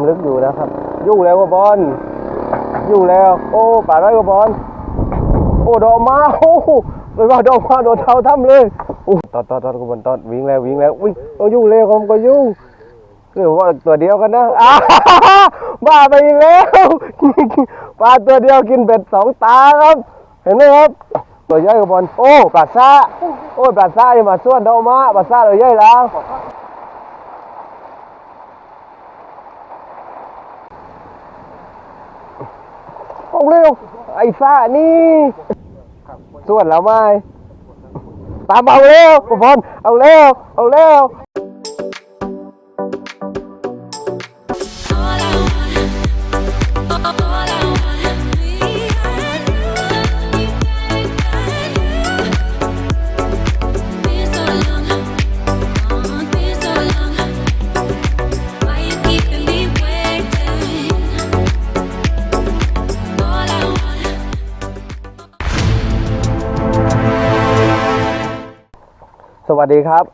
ำลึกอยู่นะครับยุ่แล้วกบอลยุ่แล้ว โอ้ป่าร้อยก็บอลโอ้ดอกมาโอ้เลยว่าดอกมาโดนเท้าทำเลยโอ้ตอดตอดตอดกบอลตอดวิ่งแล้ววิ่งแล้วอุ้ยโอ้ยุ่งแล้วผมก็ยุ่งคือว่าตัวเดียวกันนะอ้าบ้าไปแล้วปลาตัวเดียวกินเบ็ดสองตาครับ เห็นไหมครับตัวใหญ่กับบอลโอ้ปลาซ่าโอ้ปลาซ่าอย่ามาส่วนดอกมาปลาซ่าตัวใหญ่แล้ว เอาเร็ว ไอ้ซ่านี่ส่วนแล้วไหมตามเอาเร็วบอลเอาเร็ว เอาเร็ว วัสดีครับ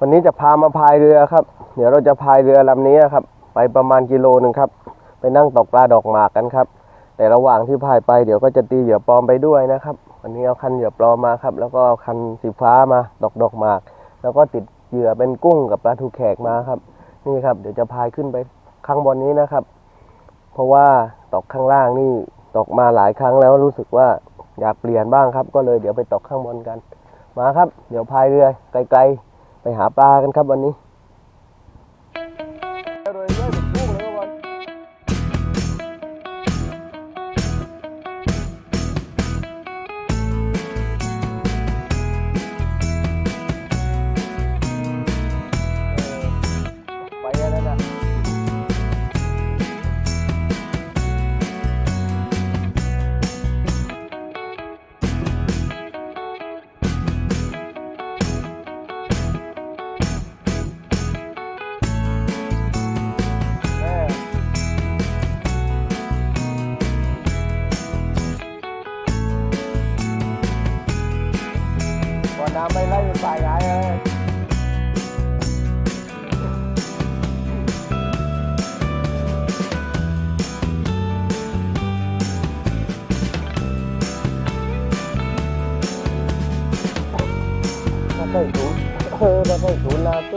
วันนี้จะพามาพายเรือครับ เดี๋ยวเราจะพายเรือลำนี้ครับ ไปประมาณกิโลหนึ่งครับ ไปนั่งตกปลาดอกหมากกันครับ แต่ระหว่างที่พายไปเดี๋ยวก็จะตีเหยื่อปลอมไปด้วยนะครับ วันนี้เอาคันเหยื่อปลอมมาครับ แล้วก็เอาคันสีฟ้ามาดอกดอกหมาก แล้วก็ติดเหยื่อเป็นกุ้งกับปลาทูแขกมาครับ นี่ครับ เดี๋ยวจะพายขึ้นไปข้างบนนี้นะครับ เพราะว่าตกข้างล่างนี่ตกมาหลายครั้งแล้วรู้สึกว่าอยากเปลี่ยนบ้างครับ ก็เลยเดี๋ยวไปตกข้างบนกัน มาครับ เดี๋ยวพายเรือไกลๆ ไปหาปลากันครับวันนี้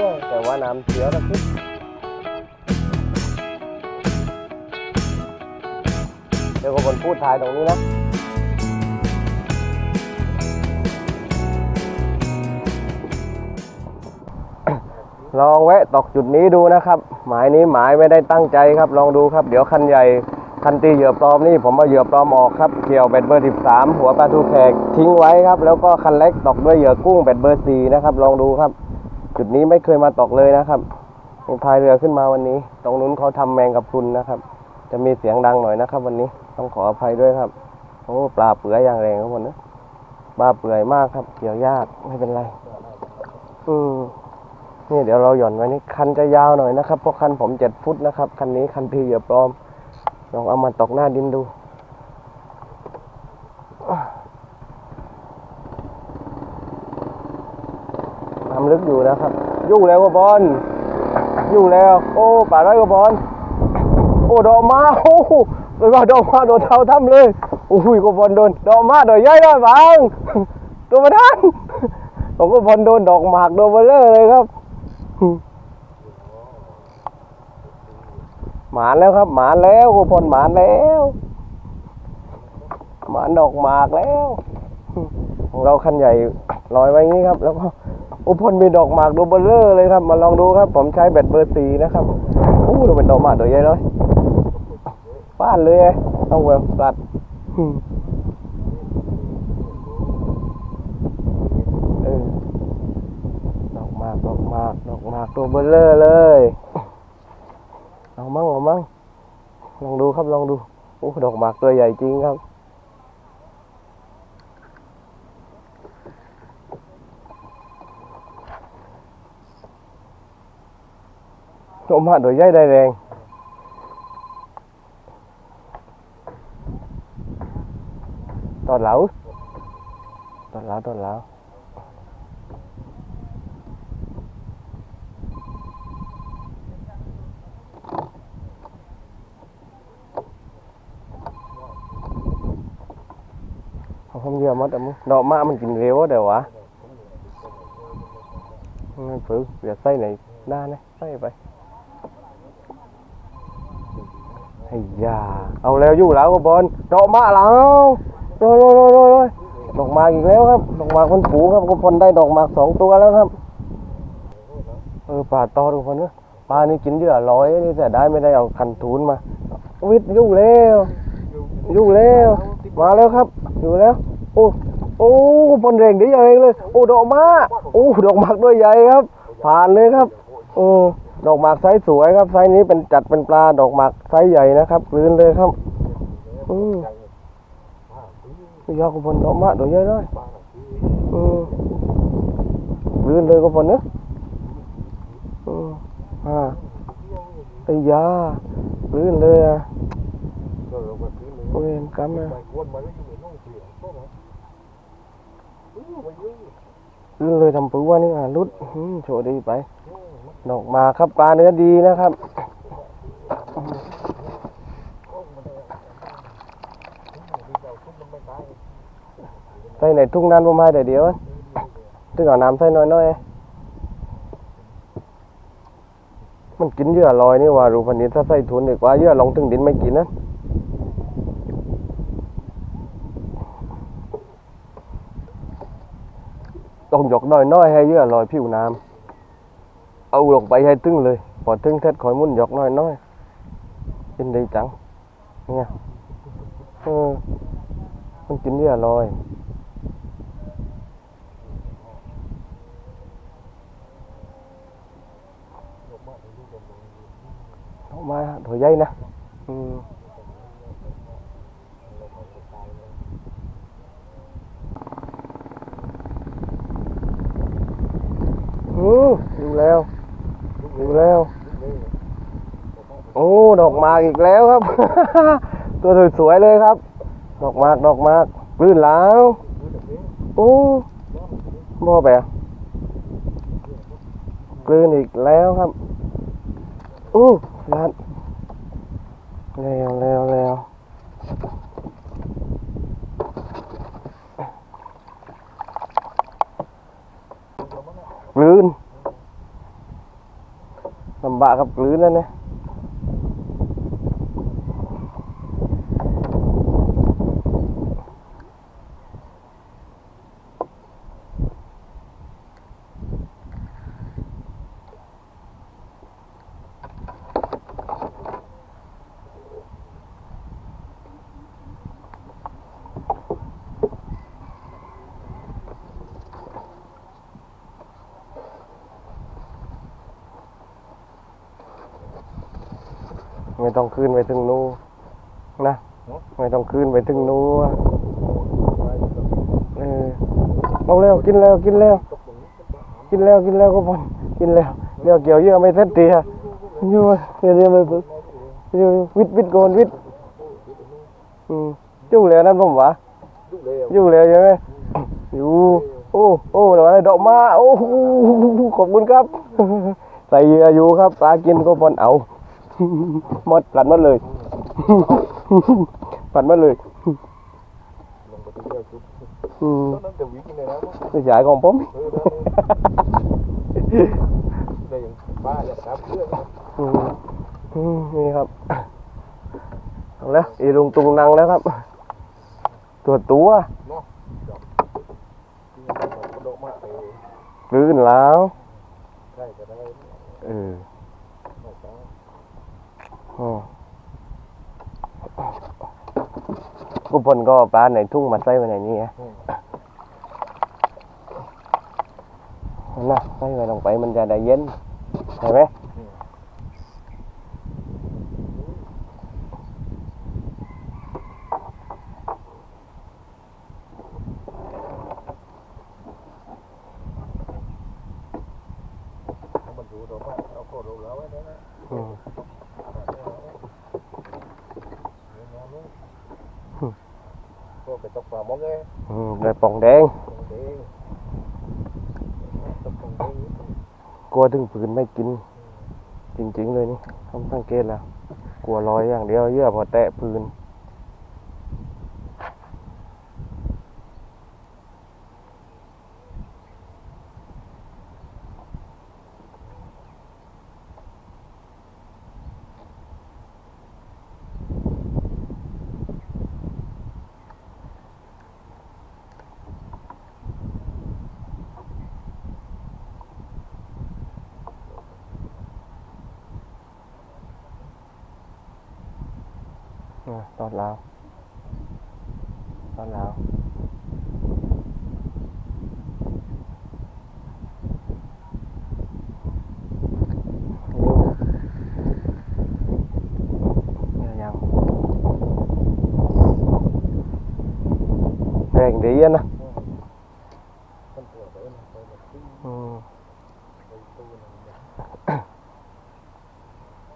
ศูนย์นาตัวแต่ว่าน้ำเสียนะคือเดี๋ยวคนพูดถ่ายตรงนี้นะลองแวะตกจุดนี้ดูนะครับ หมายนี้หมายไม่ได้ตั้งใจครับ ลองดูครับ เดี๋ยวคันใหญ่คันตีเหยื่อปลอมนี่ผมเอาเหยื่อปลอมออกครับเกี่ยวเบ็ดเบอร์ 13 หัวปลาทูแขกทิ้งไว้ครับ แล้วก็คันเล็กตกด้วยเหยื่อกุ้งเบ็ดเบอร์4นะครับ ลองดูครับ จุดนี้ไม่เคยมาตกเลยนะครับพายเรือขึ้นมาวันนี้ ตรงนู้นเขาทำแมงกับพรุนนะครับ จะมีเสียงดังหน่อยนะครับ วันนี้ต้องขออภัยด้วยครับโอ้ปลาเปื่อยอย่างแรงครับผมนะปลาเปื่อยมากครับ เกี่ยวยากไม่เป็นไรอืมนี่เดี๋ยวเราหย่อนไว้นี่คันจะยาวหน่อยนะครับเพราะคันผมเจ็ดฟุตนะครับ คันนี้คันพีเหยื่อปลอมลองเอามาตกหน้าดินดูำลึกอยู่นะครับยุ่งแล้วก็บอลยุ่งแล้ว โอ้ป่าร้อยก็บอลโอ้ดอกมาโอ้เลยว่าดอกมาโดนเท้าทำเลยโอ้ยก็บอลโดนดอกมาดอกใหญ่เลยบางตัวมาทันผมก็บอลโดนดอกหมากโดนเบลเลอร์เลยครับหมานแล้วครับ หมานแล้วกูพลหมานแล้วหมานดอกหมากแล้วของเราคันใหญ่ลอยไว้งี้ครับ แล้วก็ อุพลมีดอกหมากดูเบลเลอร์เลยครับ มาลองดูครับ ผมใช้แบตเบอร์สีนะครับโอ้ดูเป็นดอกหมากตัวใหญ่เลยฟานเลยต้องเวลสัตว์เออดอกหมากดอกหมากดอกหมากตัวเบลเลอร์เลย เอามั่งเอามั่งลองดูครับลองดู โอ้ ดอกหมากตัวใหญ่จริงครับ trộm hạn đổi dây đây này anh. To lão to lão to lão không nhiều mất đâu nọ mà mình chỉnh rêu đều à phứ việc xây này na này, xây vậy. ไม่ฝืนเดี๋ยะใส่ไปไอ้ยาเอาแล้วอยู่แล้วก็บอลดอกมะแล้วโรยโรยโรยโรยดอกมาอีกแล้วครับดอกมาคนผูครับก็พลได้ดอกมาสองตัวแล้วครับ เออปลาตอดูคนเนอะปลานี่กินเยื่อร้อยนี่แต่ได้ไม่ได้เอาคันทูนมา วิทย์อยู่แล้วอยู่แล้วมาแล้วครับ อยู่แล้ว โอ้โอ้พลเร่งดีอย่างเลย โอ้ดอกม้โอ้ดอกมากด้วยใหญ่ครับ ผ่านเลยครับ โอ้ ดอกหมากไซส์สวยครับไซส์นี้เป็นจัดเป็นปลาดอกหมากไซส์ใหญ่นะครับกลืนเลยครับอืมยอดกุพลดอกไม้ดอกใหญ่เลยอืมกลืนเลยกุพลเนอะอืมอ่าไอ้ยากลืนเลยอะโอ้ยกำอะลื่นเลยทำปื้ว่านี่อะรุดโชว์ดีไป ดอกมาครับปลาเนื้อดีนะครับ ใส่ในทุ่งนั้นผมให้แต่เดียวอะถึงเอาน้ำใส่น้อยๆมันกินเยื่อลอยนี่ว่ารูพันนี้ถ้าใส่ทุนดีกว่าเหยื่อลงถึงดินไม่กินนะต้องยกน้อยน้อยๆให้เยื่อลอยผิวน้ำ เอาลงไปให้ตึงเลยพอตึงเสร็จคอยมุ่นยกน้อยน้อยๆกิน ดูแล้ว โอ้ ดอกมากอีกแล้วครับ ตัวสวยๆเลยครับ ดอกมากดอกมากลื่นแล้วโอ้บ่แบะกลืนอีกแล้วครับอู้รัดเร็วเร็วเร็วลืน ลำบากครับกลืนแล้วเนี่ย ต้องขึ้นไปถึงนู้นนะไม่ต้องขึ้นไปถึงนู้นเออเอาเร็วกินแล้วกินแล้ว กินแล้วกินแล้วก็พอกินแล้วเดี๋ยวเกี่ยวเยอะไม่เสร็จทีอะอยู่เดี๋ยวเดี๋ยวไม่ปึ๊บเดี๋ยววิทย์วิทย์โกนวิทย์อืมจุ่แล้วนั่นผมวะอยู่แล้วใช่ไหมอยู่โอ้โอ้เดี๋ยวอะไรดอกไม้โอ้โหขอบคุณครับ ใส่เหยื่ออยู่ครับปลากินก็พอนเอาห มดปัดหมดเลยปัดหมดเลยอืมไม่ใช่ของผมอืมนี่ครับเอาแล้วอีลุงตุงนังแล้วครับ ตัวตัวลื่นแล้วเอออ๋อ กุพลก็ปลาในทุ่งมาใส่ไว้ในนี้ไงนั่นนะใส่ไว้ลงไปมันจะได้เย็นใช่ไหม อืม ก็ไปตกปลามองไง อืมได้ปองแดง ตรงนี้ตกตรงนี้ กลัวถึงปืน ไม่กิน จริง ๆ เลยนี่ต้องสังเกตแล้ว กลัวลอยอย่างเดียวเยื่อพอแตะปืน อะตอดลาวตอดลาวนี่ยังแร งดีอะนะมันปวดไปนะไปแบบที่อืมไปตู้นึงเนี่ย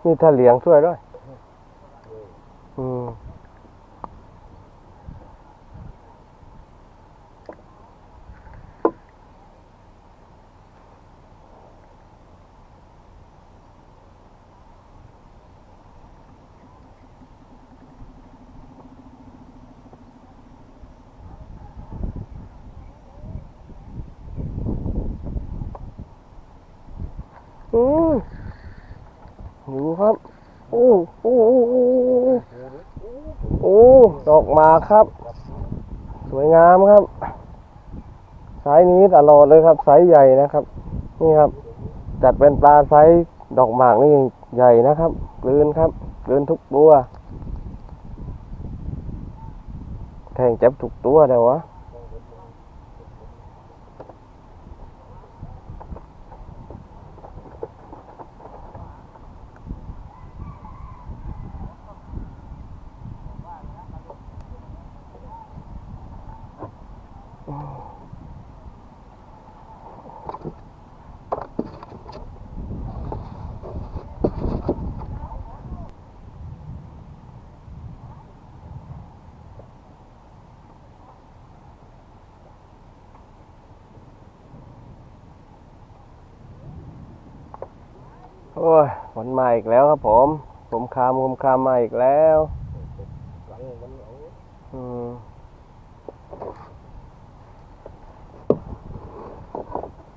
นี่ถ้าเหลียงช่วยด้วยเลย อืมอืมอยู่ครับ โอ้โอ้โอ้โอ้โอ้ โอ้ ดอกหมาก ครับ สวยงามครับ สายนี้ตลอดเลยครับสายใหญ่นะครับ นี่ครับ จัดเป็นปลาไซส์ดอกหมากนี่ใหญ่นะครับกลืนครับกลืนทุกตัว แทงเจ็บทุกตัวเลยวะ โอ้ยฝนมาอีกแล้วครับผมผมคามผมคามมาอีกแล้วหลังมันเอาอืม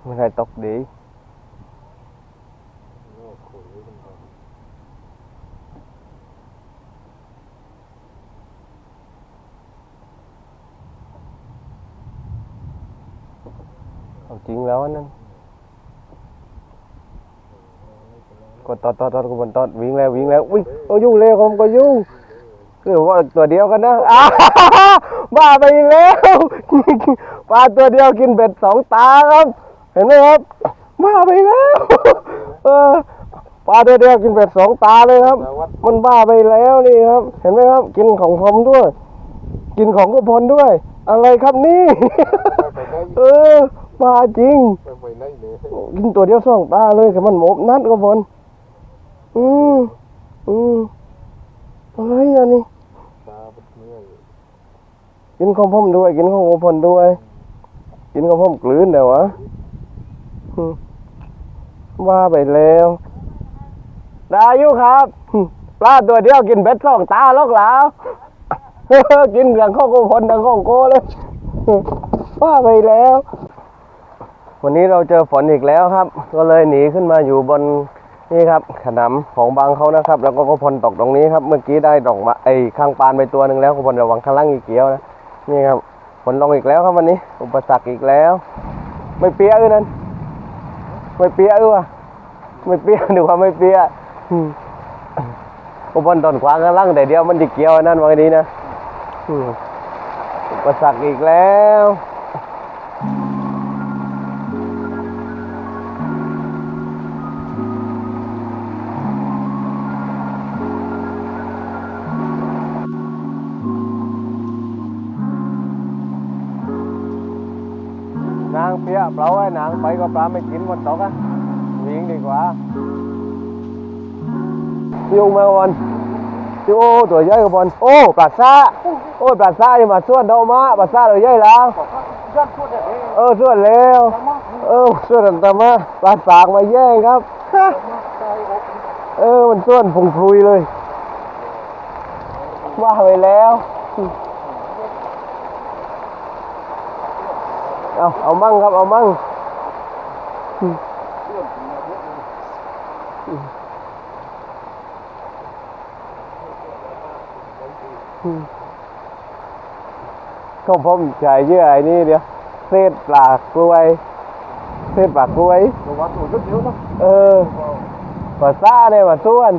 เมื่อไหรตกดีเอาจริงแล้วอันนั่ กดตอดตอดตอดกูบนตอดวิ่งแล้ววิ่งแล้วอุ้ยเอายุ่งเร็วผมก็ยุ่งคือว่าตัวเดียวกันนะอ้าบ้าไปอีกแล้วปลาตัวเดียวกินเบ็ดสองตาครับ เห็นไหมครับบ้าไปแล้วเออปลาตัวเดียวกินเบ็ดสองตาเลยครับแต่วัดมันบ้าไปแล้วนี่ครับ เห็นไหมครับ กินของผมด้วย กินของกุพลด้วย อะไรครับนี่ไปไหนเออบ้าจริงไปไปไหนเลยกินตัวเดียวสองตาเลยแต่มันหมบนัดกุพล อืมอืมอะไรอันนี้ตาเป็นเมื่อยกินของผมด้วย กินของกุพลด้วย กินของผมกลืนเดี๋ยววะว่าไปแล้วได้ยู่ครับปลาตัวเดียวกินเบ็ดสองตาลอกหลาว กินเรื่องข้าวโพดดังข้าวโกเลยว่าไปแล้ว วันนี้เราเจอฝนอีกแล้วครับ ก็เลยหนีขึ้นมาอยู่บน นี่ครับขนำของบางเขานะครับ แล้วก็ข้าวโพดตกตรงนี้ครับ เมื่อกี้ได้ดอกมาไอ้ข้างปานไปตัวหนึ่งแล้วข้าวโพดระวังข้างล่างอีกเกี้ยวนะนี่ครับฝนลงอีกแล้วครับวันนี้ อุปสรรคอีกแล้ว ไม่เปียกเอ้ยนั่นไม่เปียกเอ้ยวะไม่เปียกหรือว่าไม่เปียกอืมข้าวโพดตอนขวางข้างล่างแต่เดียวมันจะเกี่ยวนั่นวันนี้นะอุปสรรคอีกแล้ว ปียเปล่าไอ้นางไปก็ปลาไม่กินหมดตกอะวิ่งดีกว่ายุงมาวันโอ้ตัวใหญ่กว่าบอลโอ้ปลาซ่าโอ้ยปลาซ่ายังมาส่วนเดามาปลาซ่าตัวใหญ่แล้วเออส่วนแล้วเออส่วนอันตมาปลาสากมาแย่งครับเออมันส่วนพุงพลุยเลยว่าไปแล้ว เอาเอามั่งครับ เอามั่งก็ผมใช้เยื่อไอ้นี่เดียวเศษปลากล้วยเศษปลากล้วยตัววัดตัวเดียวนะเออปลาซ่าเนี่ยมาส่วน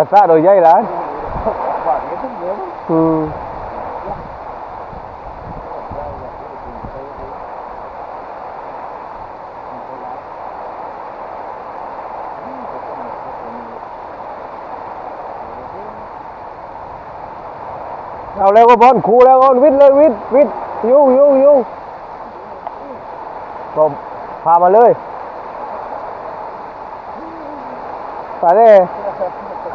ก็ซาโดยใหญ่แล้วว่าเดี๋ยวต้องเดี๋ยวอืมเอาแล้วก็บอลคูแล้วก็วิทย์เลยวิทย์วิทย์ยูยูยูผมพามาเลยไปเลย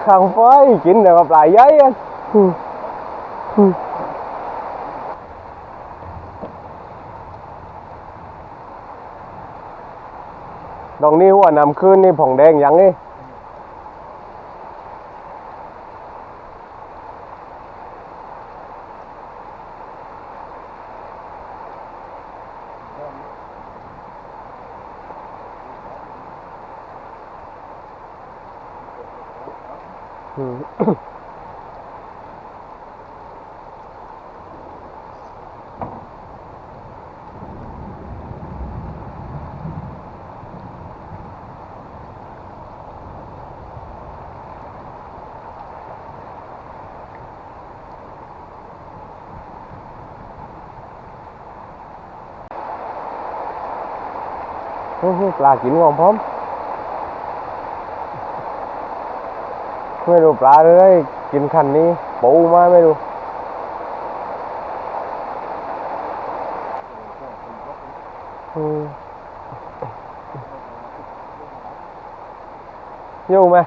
ขังไฟกินเดี๋ยวกับปลายใหญ่อะอืมอืมตรงนี้หัวนำขึ้นนี่ผ่องแดงยังนี่ อืม อื้อหือ ปลากินของพร้อมไม่รู้ปลาเลยกินคันนี้ปูมาไม่รู้อืมอยู่ไหม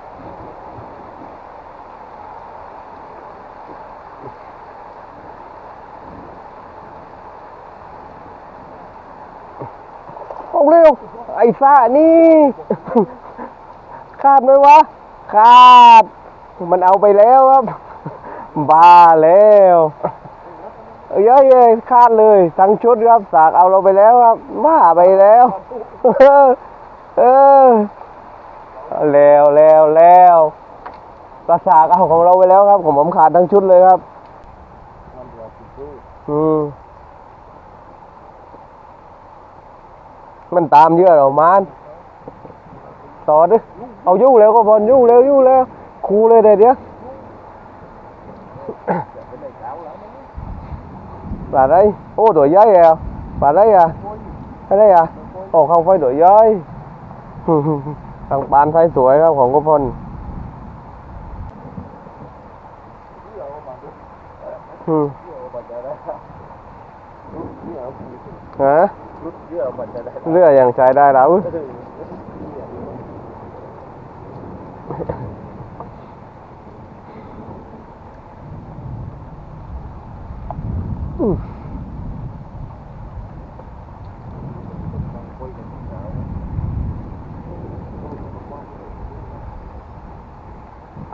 เอาเร็ว ไอ้ซ่านี่ขาดไหมวะขาด มันเอาไปแล้วครับบ้าแล้วเอ้ยเอ้ยขาดเลย ทั้งชุดครับ สากเอาเราไปแล้วครับบ้าไปแล้วเออเออแล้วแล้วแล้วกระสากเอาของเราไปแล้วครับ ผมผมขาดทั้งชุดเลยครับอืม มันตามเยอะเหรอมานต่อดิเอายุ่แล้วก็บอลยุ่แล้วยุ่แล้วครูเลยเดี๋ยวเดี๋ยวปลาได้โอ้ตัวใหญ่อะปลาได้อะปลาได้อะโอ้ข้างไฟตัวใหญ่ทางปานไฟสวยครับของกพลอืมฮะ เยอะมันจะได้เรือยังใช้ได้แล้ว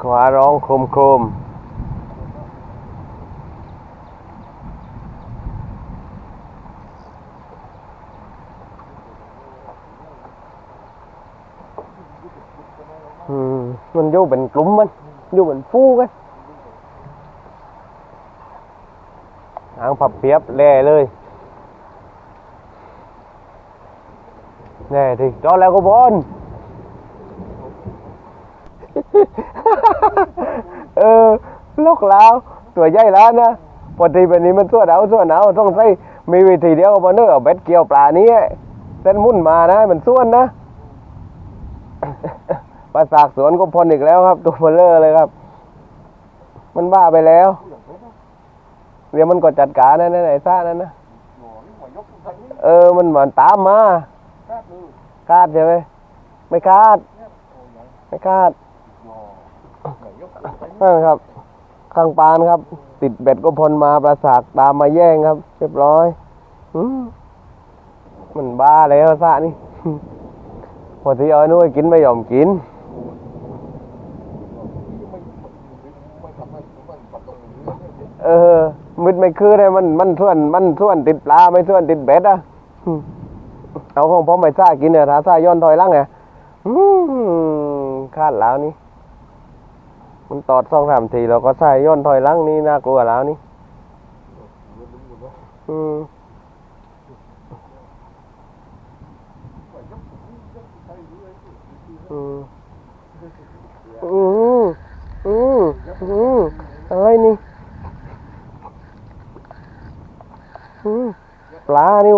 ขวาร้องโครมโครมอืมมัน อยู่เป็นกลุ่มมันอยู่เป็นฟูกันหางผับเปียบแล่เลยแน่ดิจอดแล้วก็บอลเออลูกแล้วตัวใหญ่แล้วนะปกติแบบนี้มันตัวหนาวตัวหนาวต้องใช้มีวิธีเดียวมาเนื้อเอาเบ็ดเกี่ยวปลานี้เส้นมุ่นมานะมันส่วนนะ ปลาสากสวนก็พลอีกแล้วครับ ตัวเบลเลอร์เลยครับ มันบ้าไปแล้ว เดี๋ยวมันก็จัดการนั่นไอ้ซ่านั่นนะหนอนหันเออมันมันตามมาคาดใช่ไหมไม่คาด ไม่คาดนั่นครับ ข้างปานครับ ติดเบ็ดก็พลมาประสากตามมาแย่งครับ เรียบร้อยมันบ้าแล้วซะนี่พอที่เอานู้นกินไม่ยอมกิน ไม่ทำให้มันปัดตรงนี้ เออมิดไม่คือเลยมันมันส่วนมันส่วนติดปลาไม่ส่วนติดเบ็ดอะเอาของผมไปซ่ากินเนี่ยถ้าซ่าย้อนถอยล่างไงอืมคาดแล้วนี่มันตอดสองสามทีเราก็ใส่ย้อนถอยล่างนี่น่ากลัวแล้วนี่อืม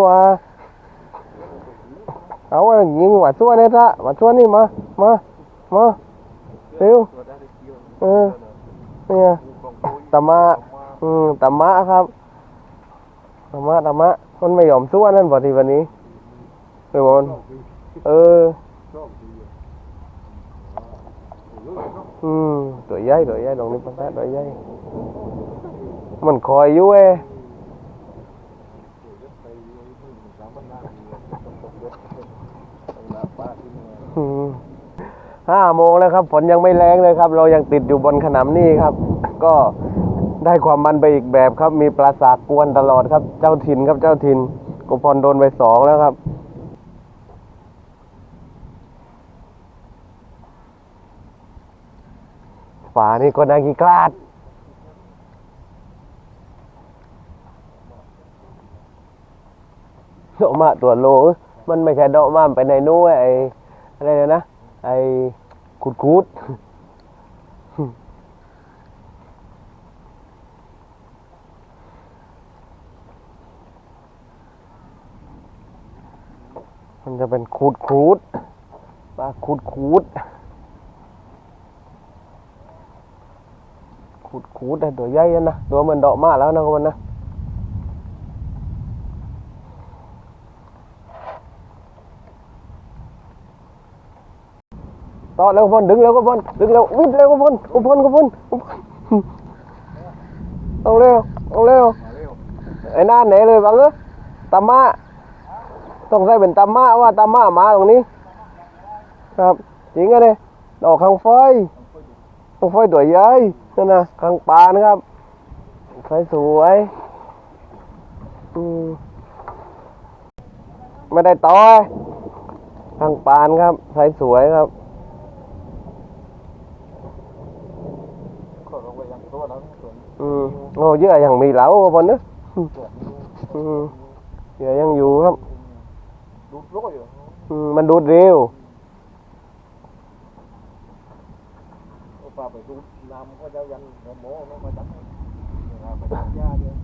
ว่าเอาไหมัดซัวเนี่ยซะหวัดซัวนี่มา มา มาเร็วตัวได้ได้เกี่ยวเออเนี่ยต้ตะมะอืมตะมะครับตะมะตะมะมันไม่ยอมซัวนั่นพอทีวันนี้เออมันเออชอบดีเอออืมตัวใหญ่ตัวใหญ่ตรงนี้ปัสสาตัวใหญ่มันคอยอยู่เอ้ ไปสามพันห้าต้องตกเด็ดต้องลาป้าที่นี่ อืม ห้าโมงแล้วครับฝนยังไม่แรงเลยครับ เรายังติดอยู่บนขนำนี่ครับ ก็ได้ความมันไปอีกแบบครับ มีปลาสากกวนตลอดครับ เจ้าถิ่นครับเจ้าถิ่นกุพรโดนไปสองแล้วครับฝานี่ก็นากีกลาดโดมาตัวโล มันไม่ใช่ดมาไปในนู้นไอ้อะไรนะ ไอ้ขุดคูดมันจะเป็นคูดคูดปลาคูดคูดคูดคูดได้ตัวใหญ่นะตัวเหมันดอกมาแล้วนะคนนะ ต่อแล้วพนดึงแล้วก็พนดึงแล้ววิดแล้วก็พนก็พนก็พนก็พนเอาเร็วเอาเร็วมาเร็วไอ้หน้าไหนเลยบังเอ้ตามะต้องใส่เป็นตามะว่าตามะมาตรงนี้ ครับจริงอะเนี่ยดอกข้างไฟข้างไฟตัวใหญ่นั่นนะข้างปานครับไฟสวยอืมไม่ได้ต่อยข้างปานครับไฟสวยครับ ก็ลงไปยังตัวนั้น ส่วนอืมโอ้เยอะยังมีเหลาบนนึกอืมเยอะยังอยู่ครับ ดูดร้อยอยู่ อืมมันดูดเร็ว เอาปลาไปดูดน้ำก็จะยันหัวหมอน้องมาจับไปจับยาเดียว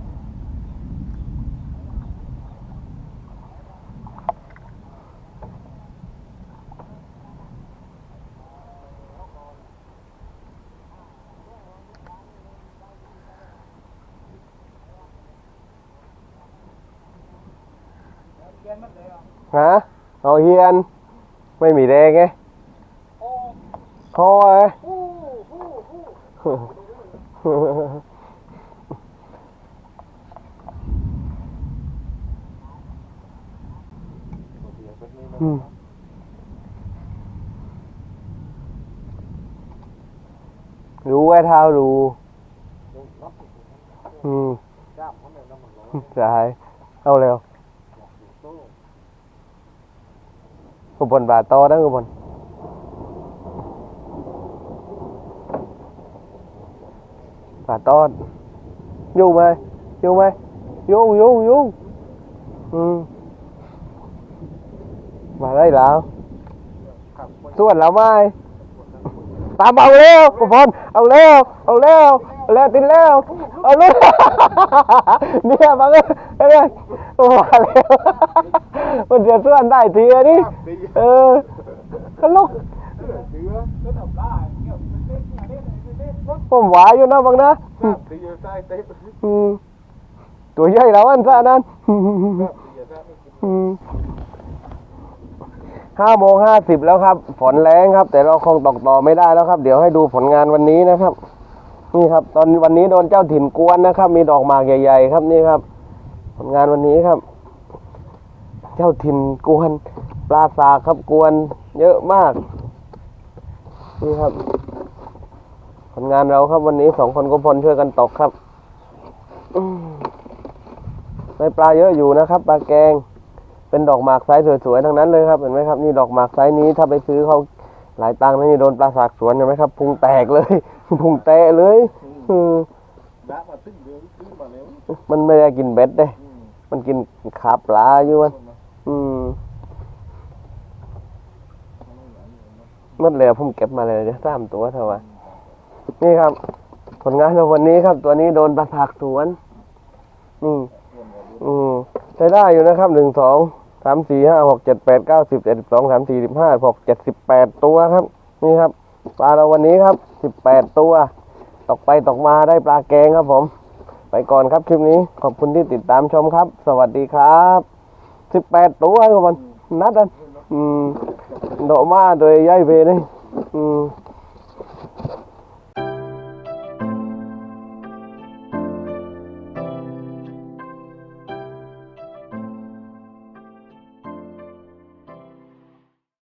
ฮะเอาเฮียน ไม่มีแรงไงคอไอ้อืมรู้ไว้เท้ารู้อืมจ้ามเขาเนี่ยน้ำมันร้อใช่เอาเร็ว โต้ กุบนบาทโตนะกุบนบาทโตอยู่ไหมอยู่ไหมอยู่อยู่อยู่อืมมาได้แล้วส่วนแล้วไหมตามเอาเร็วกุบนเอาเร็วเอาเร็ว เอาเร็วติดเร็วเอาเร็วเนี่ยมาเลยเนี่ยมาเร็วมันจะส่วนได้ทีอะนี่ดีเออก็ลุกเดือก็ทำได้เกี่ยวเล่นเล่นล่นเล่นผมหวาอยู่นะบังนะตัวใหญ่แล้วอันซะนั้นดีอยู่ใต้ไม่กินห้าโมงห้าสิบแล้วครับ ฝนแรงครับ แต่เราคงตอกต่อไม่ได้แล้วครับ เดี๋ยวให้ดูผลงานวันนี้นะครับ นี่ครับ ตอนวันนี้โดนเจ้าถิ่นกวนนะครับ มีดอกหมากใหญ่ ๆ ครับนี่ครับ ผลงานวันนี้ครับ เจ้าถิ่นกวนปลาสาครับกวน เยอะมาก นี่ครับ ผลงานเราครับวันนี้สองคนก็พลช่วยกันตกครับอืมได้ปลาเยอะอยู่นะครับปลาแกงเป็นดอกหมากไซส์สวยๆทั้งนั้นเลยครับเห็นไหมครับ นี่ดอกหมากไซส์นี้ถ้าไปซื้อเขา หลายตังค์นะนี่โดนปลาสากสวนเห็นไหมครับพุงแตกเลยพุงแตะเลยอืมน้ำมาตึ้งเดือดตื้นมาแล้วมันไม่ได้กินเบ็ดเด้ มันกินขาปลาอยู่มันอืมหมดเลยผมเก็บมาเลยเดี๋ยวสามตัวเท่าไหร่นี่ครับ ผลงานในวันนี้ครับ ตัวนี้โดนปลาสากสวนนี่อืมใช้ได้อยู่นะครับหนึ่งสอง สามสี่ห้าหกเจ็ดแปดเก้าสิบเอ็ดสิบสองสามสี่สิบห้าหกเจ็ดสิบแปดตัวครับ นี่ครับ ปลาเราวันนี้ครับสิบแปดตัวตกไปตกมาได้ปลาแกงครับผม ไปก่อนครับคลิปนี้ขอบคุณที่ติดตามชมครับ สวัสดีครับสิบแปดตัวครับมันนัดอันอืมโดมาโดยย่ายเพนี่อืม